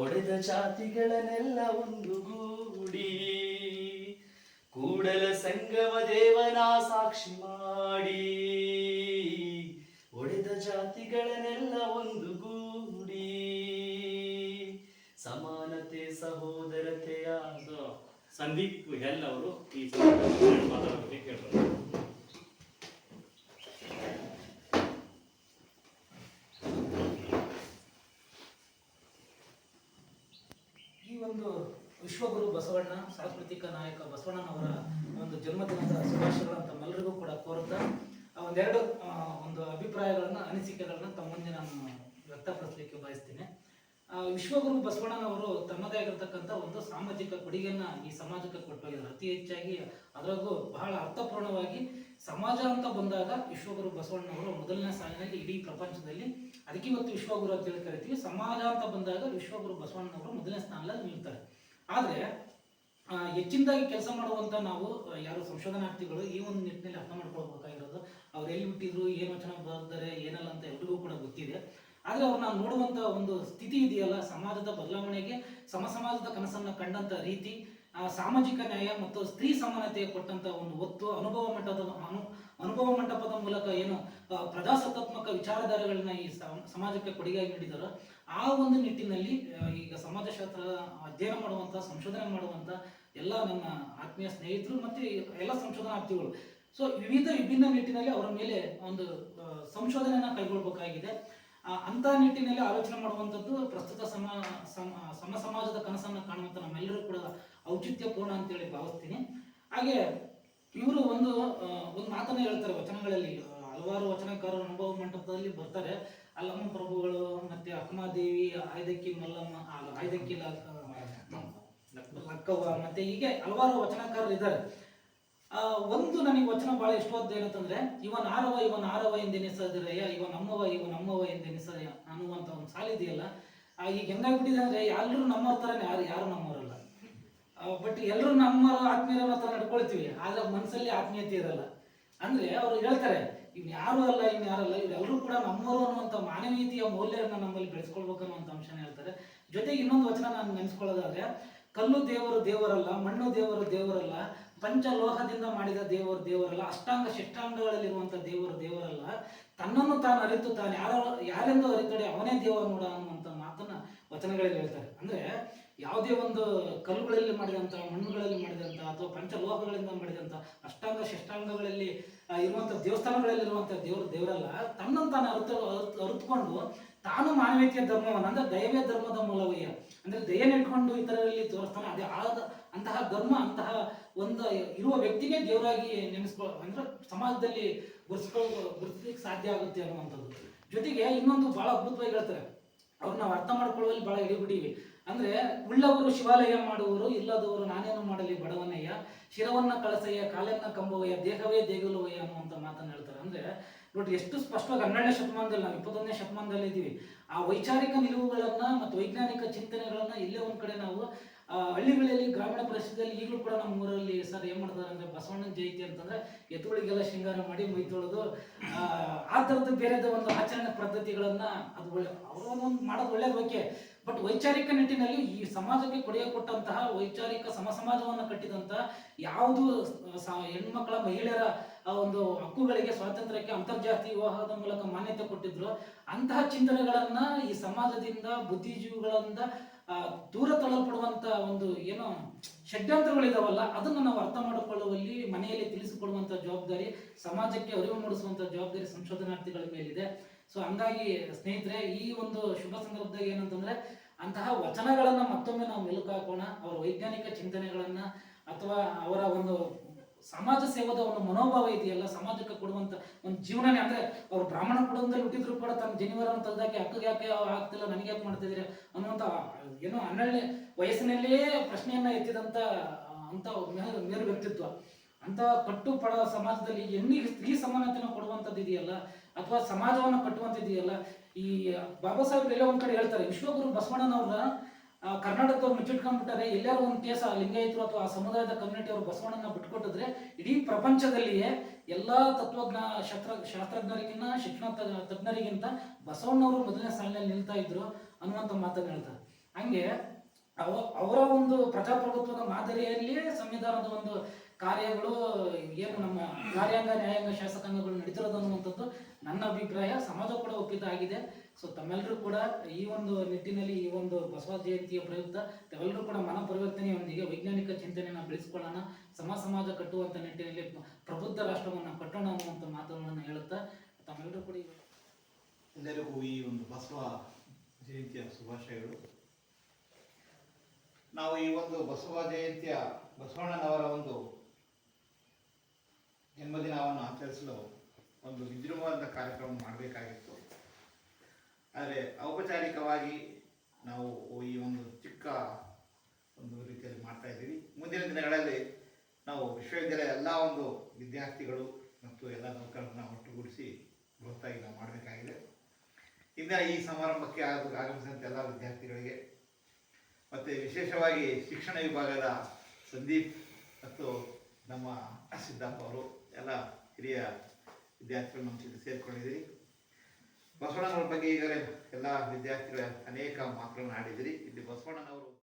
ಒಡೆದ ಜಾತಿಗಳನ್ನೆಲ್ಲ ಒಂದುಗೂಡಿ. ಕೂಡಲ ಸಂಗಮ ದೇವನ ಸಾಕ್ಷಿ ಮಾಡಿ. ಒಡೆದ ಜಾತಿಗಳನ್ನೆಲ್ಲ ಒಂದುಗೂಡಿ. ಸಮಾನತೆ ಸಹೋದರತೆಯ ಸಂದೀಪ್ ಎಲ್ಲವರು ಅವರು ಈ ಒಂದು ವಿಶ್ವಗುರು ಬಸವಣ್ಣ, ಸಾಂಸ್ಕೃತಿಕ ನಾಯಕ ಬಸವಣ್ಣನವರ ಒಂದು ಜನ್ಮದಿನದ ಶುಭಾಶಯಗಳನ್ನು ತಮ್ಮೆಲ್ಲರಿಗೂ ಕೂಡ ಕೋರುತ್ತಾ ಒಂದೆರಡು ಒಂದು ಅಭಿಪ್ರಾಯಗಳನ್ನು, ಅನಿಸಿಕೆಗಳನ್ನ ತಮ್ಮ ಮುಂದೆ ನಾನು ವ್ಯಕ್ತಪಡಿಸಲಿಕ್ಕೆ ಬಯಸ್ತೀನಿ. ವಿಶ್ವಗುರು ಬಸವಣ್ಣನವರು ತಮ್ಮದೇ ಆಗಿರತಕ್ಕಂಥ ಒಂದು ಸಾಮಾಜಿಕ ಕೊಡುಗೆಯನ್ನ ಈ ಸಮಾಜಕ್ಕೆ ಕೊಟ್ಟೋಗಿದ್ದಾರೆ. ಅತಿ ಹೆಚ್ಚಾಗಿ ಅದರಾಗೂ ಬಹಳ ಅರ್ಥಪೂರ್ಣವಾಗಿ ಸಮಾಜ ಅಂತ ಬಂದಾಗ ವಿಶ್ವಗುರು ಬಸವಣ್ಣನವರು ಮೊದಲನೇ ಸಾಲಿನಲ್ಲಿ ಇಡೀ ಪ್ರಪಂಚದಲ್ಲಿ, ಅದಕ್ಕೆ ಇವತ್ತು ವಿಶ್ವಗುರು ಅಂತ ಹೇಳಿ ಕರಿತೀವಿ. ಸಮಾಜ ಅಂತ ಬಂದಾಗ ವಿಶ್ವಗುರು ಬಸವಣ್ಣನವರು ಮೊದಲನೇ ಸ್ಥಾನದಲ್ಲಿ ನಿಲ್ತಾರೆ. ಆದರೆ ಹೆಚ್ಚಿನದಾಗಿ ಕೆಲಸ ಮಾಡುವಂತ ನಾವು ಯಾರು ಸಂಶೋಧನಾರ್ಥಿಗಳು ಈ ಒಂದು ನಿಟ್ಟಿನಲ್ಲಿ ಅರ್ಥ ಮಾಡ್ಕೊಳ್ಬೇಕಾಗಿರೋದು. ಅವ್ರು ಎಲ್ಲಿ ಹುಟ್ಟಿದ್ರು, ಏನು ವಚನ ಬರ್ತಾರೆ ಏನಲ್ಲ ಅಂತ ಎಲ್ರಿಗೂ ಕೂಡ ಗೊತ್ತಿದೆ. ಆದ್ರೆ ನಾವು ನೋಡುವಂತ ಒಂದು ಸ್ಥಿತಿ ಇದೆಯಲ್ಲ, ಸಮಾಜದ ಬದಲಾವಣೆಗೆ, ಸಮ ಸಮಾಜದ ಕನಸನ್ನ ಕಂಡಂತ ರೀತಿ ಸಾಮಾಜಿಕ ನ್ಯಾಯ ಮತ್ತು ಸ್ತ್ರೀ ಸಮಾನತೆ ಕೊಟ್ಟಂತ ಒಂದು ಒತ್ತು ಅನುಭವ ಮಟ್ಟದ ಅನು ಅನುಭವ ಮಂಟಪದ ಮೂಲಕ ಏನು ಆ, ಪ್ರಜಾಸತ್ತಾತ್ಮಕ ವಿಚಾರಧಾರೆಗಳನ್ನ ಈ ಸಮ- ಸಮಾಜಕ್ಕೆ ಕೊಡುಗೆಯಾಗಿ ನೀಡಿದಾರೋ. ಆ ಒಂದು ನಿಟ್ಟಿನಲ್ಲಿ ಈಗ ಸಮಾಜಶಾಸ್ತ್ರ ಅಧ್ಯಯನ ಮಾಡುವಂತ ಸಂಶೋಧನೆ ಮಾಡುವಂತ ಎಲ್ಲ ನನ್ನ ಆತ್ಮೀಯ ಸ್ನೇಹಿತರು ಮತ್ತೆ ಎಲ್ಲ ಸಂಶೋಧನಾರ್ಥಿಗಳು. ಸೊ ವಿವಿಧ ವಿಭಿನ್ನ ನಿಟ್ಟಿನಲ್ಲಿ ಅವರ ಮೇಲೆ ಒಂದು ಸಂಶೋಧನೆಯನ್ನ ಕೈಗೊಳ್ಬೇಕಾಗಿದೆ. ಆ, ಅಂತ ನಿಟ್ಟಿನಲ್ಲಿ ಆಲೋಚನೆ ಮಾಡುವಂಥದ್ದು ಪ್ರಸ್ತುತ ಸಮ ಸಮ ಸಮ ಸಮಾಜದ ಕನಸನ್ನು ಕಾಣುವಂಥ ನಮ್ಮೆಲ್ಲರೂ ಭಾವಿಸ್ತೀನಿ. ಹಾಗೆ ಇವರು ಒಂದು ಒಂದು ಮಾತನ್ನ ಹೇಳ್ತಾರೆ ವಚನಗಳಲ್ಲಿ. ಹಲವಾರು ವಚನಕಾರರು ಅನುಭವ ಮಂಟಪದಲ್ಲಿ ಬರ್ತಾರೆ. ಅಲ್ಲಮ್ಮ ಪ್ರಭುಗಳು ಮತ್ತೆ ಅಕ್ಕಮಾದೇವಿ, ಆಯ್ದಕ್ಕಿ ಮಲ್ಲಮ್ಮ ಆಯ್ದಕ್ಕಿ ಲಕ್ಕವ್ವ ಮತ್ತೆ ಹೀಗೆ ಹಲವಾರು ವಚನಕಾರರು ಇದ್ದಾರೆ. ಒಂದು ನನಗೆ ವಚನ ಬಹಳ ಇಷ್ಟವಾದ ಏನಂತಂದ್ರೆ ಇವನ್ ಆರವ ಇವನ್ ಆರವ ಎಂದೆನಿಸದಿರಯ್ಯ ಇವ ನಮ್ಮವ ಇವ ನಮ್ಮವ ಎಂದೆನಿಸಯ್ಯ ಅನ್ನುವಂತ ಒಂದು ಸಾಲಿದೆಯಲ್ಲ ಈಗ ಹೆಂಗಾಗ್ಬಿಟ್ಟಿದೆ ಅಂದ್ರೆ ಎಲ್ಲರೂ ನಮ್ಮವ್ರ ತರನೇ, ಯಾರು ಯಾರು ನಮ್ಮವರಲ್ಲ. ಬಟ್ ಎಲ್ಲರೂ ನಮ್ಮ ಆತ್ಮೀಯರ ಹತ್ರ ನಡ್ಕೊಳ್ತೀವಿ. ಆದ್ರೆ ಮನಸ್ಸಲ್ಲಿ ಆತ್ಮೀಯತೆ ಇರಲ್ಲ. ಅಂದ್ರೆ ಅವ್ರು ಹೇಳ್ತಾರೆ ಇನ್ನು ಯಾರು ಅಲ್ಲ ಇನ್ ಯಾರಲ್ಲ ಇವರೆಲ್ಲರೂ ಕೂಡ ನಮ್ಮವರು ಅನ್ನುವಂಥ ಮಾನವೀಯತೆಯ ಮೌಲ್ಯವನ್ನು ನಮ್ಮಲ್ಲಿ ಬೆಳೆಸ್ಕೊಳ್ಬೇಕು ಅನ್ನುವಂಥ ಅಂಶನ ಹೇಳ್ತಾರೆ. ಜೊತೆಗೆ ಇನ್ನೊಂದು ವಚನ ನಾನು ನೆನೆಸ್ಕೊಳ್ಳೋದಾದ್ರೆ, ಕಲ್ಲು ದೇವರು ದೇವರಲ್ಲ, ಮಣ್ಣು ದೇವರು ದೇವರಲ್ಲ, ಪಂಚಲೋಹದಿಂದ ಮಾಡಿದ ದೇವರು ದೇವರಲ್ಲ, ಅಷ್ಟಾಂಗ ಶಿಷ್ಟಾಂಗಗಳಲ್ಲಿರುವಂಥ ದೇವರು ದೇವರಲ್ಲ, ತನ್ನನ್ನು ತಾನು ಅರಿತು ತಾನು ಯಾರ ಯಾರೆಂದು ಅರಿತಡೆ ಅವನೇ ದೇವ ನೋಡ ಅನ್ನುವಂಥ ವಚನಗಳಲ್ಲಿ ಹೇಳ್ತಾರೆ. ಅಂದ್ರೆ ಯಾವುದೇ ಒಂದು ಕಲ್ಲುಗಳಲ್ಲಿ ಮಾಡಿದಂಥ ಮಣ್ಣುಗಳಲ್ಲಿ ಮಾಡಿದಂಥ ಅಥವಾ ಪಂಚಲೋಹಗಳಿಂದ ಮಾಡಿದಂಥ ಅಷ್ಟಾಂಗ ಶಿಷ್ಟಾಂಗಗಳಲ್ಲಿ ದೇವಸ್ಥಾನಗಳಲ್ಲಿ ಇರುವಂತಹ ದೇವರು, ದೇವರಲ್ಲ, ತನ್ನನ್ನು ತಾನು ಅರಿತು ಅರುತ್ಕೊಂಡು ತಾನು ಮಾನವೀಯತೆಯ ಧರ್ಮವನ್ನು, ಅಂದ್ರೆ ದೈವೇ ಧರ್ಮದ ಮೂಲವಯ್ಯ ಅಂದ್ರೆ ಇಟ್ಕೊಂಡು ಇತರರಲ್ಲಿ ತೋರಿಸ್ತಾನೆ, ಅದೇ ಆದ ಅಂತಹ ಧರ್ಮ, ಅಂತಹ ಒಂದು ಇರುವ ವ್ಯಕ್ತಿಗೆ ದೇವರಾಗಿ ನೆನೆಸ್ಕೊ, ಅಂದ್ರೆ ಸಮಾಜದಲ್ಲಿ ಗುರ್ಸ್ಕೊ ಗುರುತಿಸ್ಲಿಕ್ಕೆ ಸಾಧ್ಯ ಆಗುತ್ತೆ ಅನ್ನುವಂಥದ್ದು. ಜೊತೆಗೆ ಇನ್ನೊಂದು ಬಹಳ ಅದ್ಭುತವಾಗಿ ಹೇಳ್ತಾರೆ. ಅವ್ರು ನಾವು ಅರ್ಥ ಮಾಡ್ಕೊಳ್ಳುವಲ್ಲಿ ಬಹಳ ಹಿಡಿಬಿಟ್ಟಿವಿ ಅಂದ್ರೆ ಉಳ್ಳವರು ಶಿವಾಲಯ ಮಾಡುವರು ಇಲ್ಲದವರು ನಾನೇನು ಮಾಡಲಿ ಬಡವನಯ್ಯ? ಶಿರವನ್ನ ಕಳಸಯ್ಯ, ಕಾಲನ್ನ ಕಂಬವಯ್ಯ, ದೇಹವೇ ದೇಗುಲವಯ್ಯ ಅನ್ನುವಂಥ ಮಾತನ್ನು ಹೇಳ್ತಾರೆ. ಅಂದ್ರೆ ನೋಡ್ರಿ, ಎಷ್ಟು ಸ್ಪಷ್ಟವಾಗಿ ಹನ್ನೆರಡನೇ ಶತಮಾನದಲ್ಲಿ ನಾವು ಇಪ್ಪತ್ತೊಂದನೇ ಶತಮಾನದಲ್ಲಿ ಇದ್ದೀವಿ. ಆ ವೈಚಾರಿಕ ನಿಲುವುಗಳನ್ನ ಮತ್ತು ವೈಜ್ಞಾನಿಕ ಚಿಂತನೆಗಳನ್ನ ಇಲ್ಲೇ ಒಂದ್ ಕಡೆ ನಾವು ಹಳ್ಳಿಗಳಲ್ಲಿ ಗ್ರಾಮೀಣ ಪ್ರದೇಶದಲ್ಲಿ ಈಗಲೂ ಕೂಡ ನಮ್ಮ ಊರಲ್ಲಿ ಸರ್ ಏನ್ ಮಾಡ್ತಾರೆ ಅಂದ್ರೆ ಬಸವಣ್ಣನ ಜಯಂತಿ ಅಂತಂದ್ರೆ ಎತ್ತುಗಳಿಗೆಲ್ಲ ಶೃಂಗಾರ ಮಾಡಿ ಮೈ ತೊಳೆದು ಆ, ಥರದ್ದು ಬೇರೆದ ಒಂದು ಆಚರಣೆ ಪದ್ಧತಿಗಳನ್ನ ಅದು ಒಳ್ಳೆ ಒಂದು ಮಾಡೋದು ಒಳ್ಳೇದು ಓಕೆ. ಬಟ್ ವೈಚಾರಿಕ ನಿಟ್ಟಿನಲ್ಲಿ ಈ ಸಮಾಜಕ್ಕೆ ಕೊಡುಗೆ ಕೊಟ್ಟಂತಹ ವೈಚಾರಿಕ ಸಮ ಸಮಾಜವನ್ನು ಕಟ್ಟಿದಂತಹ ಯಾವುದು ಹೆಣ್ಮಕ್ಳ ಮಹಿಳೆಯರ ಆ ಒಂದು ಹಕ್ಕುಗಳಿಗೆ ಸ್ವಾತಂತ್ರ್ಯಕ್ಕೆ ಅಂತರ್ಜಾತಿ ವಿವಾಹದ ಮೂಲಕ ಮಾನ್ಯತೆ ಕೊಟ್ಟಿದ್ರು. ಅಂತಹ ಚಿಂತನೆಗಳನ್ನ ಈ ಸಮಾಜದಿಂದ, ಬುದ್ಧಿಜೀವಿಗಳಿಂದ ದೂರ ತಳ್ಳಲ್ಪಡುವಂತ ಒಂದು ಏನೋ ಷಡ್ಯಂತ್ರಗಳಿದಾವಲ್ಲ, ಅದನ್ನು ನಾವು ಅರ್ಥ ಮಾಡಿಕೊಳ್ಳುವಲ್ಲಿ, ಮನೆಯಲ್ಲಿ ತಿಳಿಸಿಕೊಡುವಂತ ಜವಾಬ್ದಾರಿ, ಸಮಾಜಕ್ಕೆ ಅರಿವು ಮೂಡಿಸುವಂತ ಜವಾಬ್ದಾರಿ ಸಂಶೋಧನಾರ್ಥಿಗಳ ಮೇಲಿದೆ. ಸೊ ಹಂಗಾಗಿ ಸ್ನೇಹಿತರೆ, ಈ ಒಂದು ಶುಭ ಸಂದರ್ಭದಾಗ ಏನಂತಂದ್ರೆ, ಅಂತಹ ವಚನಗಳನ್ನ ಮತ್ತೊಮ್ಮೆ ನಾವು ಮೆಲುಕು ಹಾಕೋಣ ಅವರ ವೈಜ್ಞಾನಿಕ ಚಿಂತನೆಗಳನ್ನ, ಅಥವಾ ಅವರ ಒಂದು ಸಮಾಜ ಸೇವದ ಒಂದು ಮನೋಭಾವ ಇದೆಯಲ್ಲ ಸಮಾಜಕ್ಕೆ ಕೊಡುವಂತ ಒಂದು ಜೀವನನೇ. ಅಂದ್ರೆ ಅವ್ರು ಬ್ರಾಹ್ಮಣ ಕುಟುಂಬದಲ್ಲಿ ಹುಟ್ಟಿದ್ರು ಕೂಡ ತನ್ನ ಜನಿವಾರನ ತೆಗೆದಾಕಿ ಅಕ್ಕಗೆ ಯಾಕೆ ಆಗ್ತಿಲ್ಲ, ನನಗೆ ಯಾಕೆ ಮಾಡ್ತಿದ್ದೀರಿ ಅನ್ನುವಂತ ಏನೋ ಹನ್ನೆರಡನೇ ವಯಸ್ಸಿನಲ್ಲಿಯೇ ಪ್ರಶ್ನೆಯನ್ನ ಎತ್ತಿದಂತ ಅಂತ ಮೇರು ವ್ಯಕ್ತಿತ್ವ. ಅಂತ ಕಟ್ಟುಪಡ ಸಮಾಜದಲ್ಲಿ ಹೆಣ್ಣಿಗೆ ಸ್ತ್ರೀ ಸಮಾನತೆನ ಕೊಡುವಂಥದ್ದು ಇದೆಯಲ್ಲ? ಅಥವಾ ಸಮಾಜವನ್ನು ಕಟ್ಟುವಂಥದ್ದು ಇದೆಯಲ್ಲ? ಈ ಬಾಬಾ ಸಾಹೇಬ್ ಎಲ್ಲ ಒಂದ್ ಕಡೆ ಹೇಳ್ತಾರೆ, ವಿಶ್ವಗುರು ಬಸವಣ್ಣನವ್ರ ಕರ್ನಾಟಕದವ್ರು ಮುಚ್ಚಿಟ್ಕೊಂಡ್ಬಿಟ್ಟಾರೆ. ಎಲ್ಲರೂ ಒಂದು ಕೇಸ ಲಿಂಗಾಯತರು ಅಥವಾ ಆ ಸಮುದಾಯದ ಕಮ್ಯುನಿಟಿ ಅವರು ಬಸವಣ್ಣನ ಬಿಟ್ಕೊಟ್ಟಿದ್ರೆ ಇಡೀ ಪ್ರಪಂಚದಲ್ಲಿಯೇ ಎಲ್ಲಾ ತತ್ವಜ್ಞ ಶಾಸ್ತ್ರ, ಶಾಸ್ತ್ರಜ್ಞರಿಗಿಂತ, ಶಿಕ್ಷಣ ತಜ್ಞರಿಗಿಂತ ಬಸವಣ್ಣವರು ಮೊದಲನೇ ಸಾಲಿನಲ್ಲಿ ನಿಲ್ತಾ ಇದ್ರು ಅನ್ನುವಂಥ ಮಾತನ್ನ ಹೇಳ್ತಾರೆ. ಹಂಗೆ ಅವ, ಅವರ ಒಂದು ಪ್ರಜಾಪ್ರಭುತ್ವದ ಮಾದರಿಯಲ್ಲಿ ಸಂವಿಧಾನದ ಒಂದು ಕಾರ್ಯಗಳು ಏನು ನಮ್ಮ ಕಾರ್ಯಾಂಗ, ನ್ಯಾಯಾಂಗ, ಶಾಸಕಾಂಗಗಳು ಅಭಿಪ್ರಾಯ ಸಮಾಜ ಕೂಡ ಒಪ್ಪಿದ್ದಾಗಿದೆ. ಸೊ ತಮ್ಮೆಲ್ಲರೂ ಕೂಡ ಈ ಒಂದು ನಿಟ್ಟಿನಲ್ಲಿ, ಈ ಒಂದು ಬಸವ ಜಯಂತಿಯ ಪ್ರಯುಕ್ತ ತಾವೆಲ್ಲರೂ ಕೂಡ ಮನ ಪರಿವರ್ತನೆಯೊಂದಿಗೆ ವೈಜ್ಞಾನಿಕ ಚಿಂತನೆಯನ್ನು ಬೆಳೆಸಿಕೊಳ್ಳೋಣ. ಸಮ, ಸಮಾಜ ಕಟ್ಟುವಂಥ ನಿಟ್ಟಿನಲ್ಲಿ ಪ್ರಬುದ್ಧ ರಾಷ್ಟ್ರವನ್ನು ಕಟ್ಟೋಣ ಅನ್ನುವಂಥ ಮಾತುಗಳನ್ನು ಹೇಳುತ್ತಾ ತಮ್ಮೆಲ್ಲರೂ ಕೂಡ ಎಲ್ಲರಿಗೂ ಈ ಒಂದು ಬಸವ ಜಯಂತಿಯ ಶುಭಾಶಯಗಳು. ನಾವು ಈ ಒಂದು ಬಸವ ಜಯಂತಿಯ ಬಸವಣ್ಣನವರ ಒಂದು ಜನ್ಮದಿನವನ್ನು ಆಚರಿಸಲು ಒಂದು ವಿಜೃಂಭವಾದ ಕಾರ್ಯಕ್ರಮ ಮಾಡಬೇಕಾಗಿತ್ತು. ಆದರೆ ಔಪಚಾರಿಕವಾಗಿ ನಾವು ಈ ಒಂದು ಚಿಕ್ಕ ಒಂದು ರೀತಿಯಲ್ಲಿ ಮಾಡ್ತಾ ಇದ್ದೀವಿ. ಮುಂದಿನ ದಿನಗಳಲ್ಲಿ ನಾವು ವಿಶ್ವವಿದ್ಯಾಲಯ ಎಲ್ಲ ಒಂದು ವಿದ್ಯಾರ್ಥಿಗಳು ಮತ್ತು ಎಲ್ಲ ನೌಕರರನ್ನ ಒಟ್ಟುಗೂಡಿಸಿ ಬೃಹತ್ತಾಗಿ ನಾವು ಮಾಡಬೇಕಾಗಿದೆ. ಇಂದಿನ ಈ ಸಮಾರಂಭಕ್ಕೆ ಆಗ- ಆಗಮಿಸಿದಂಥ ಎಲ್ಲ ವಿದ್ಯಾರ್ಥಿಗಳಿಗೆ ಮತ್ತು ವಿಶೇಷವಾಗಿ ಶಿಕ್ಷಣ ವಿಭಾಗದ ಸಂದೀಪ್ ಮತ್ತು ನಮ್ಮ ಸಿದ್ದಪ್ಪ ಅವರು, ಎಲ್ಲ ಹಿರಿಯ ವಿದ್ಯಾರ್ಥಿಗಳು ನಮ್ಮ ಜೊತೆ ಸೇರಿಕೊಂಡಿದ್ದೀರಿ. ಬಸವಣ್ಣನವರ ಬಗ್ಗೆ ಈಗಾಗಲೇ ಎಲ್ಲ ವಿದ್ಯಾರ್ಥಿಗಳ ಅನೇಕ ಮಾತುಗಳನ್ನು ಆಡಿದಿರಿ ಇಲ್ಲಿ ಬಸವಣ್ಣನವರು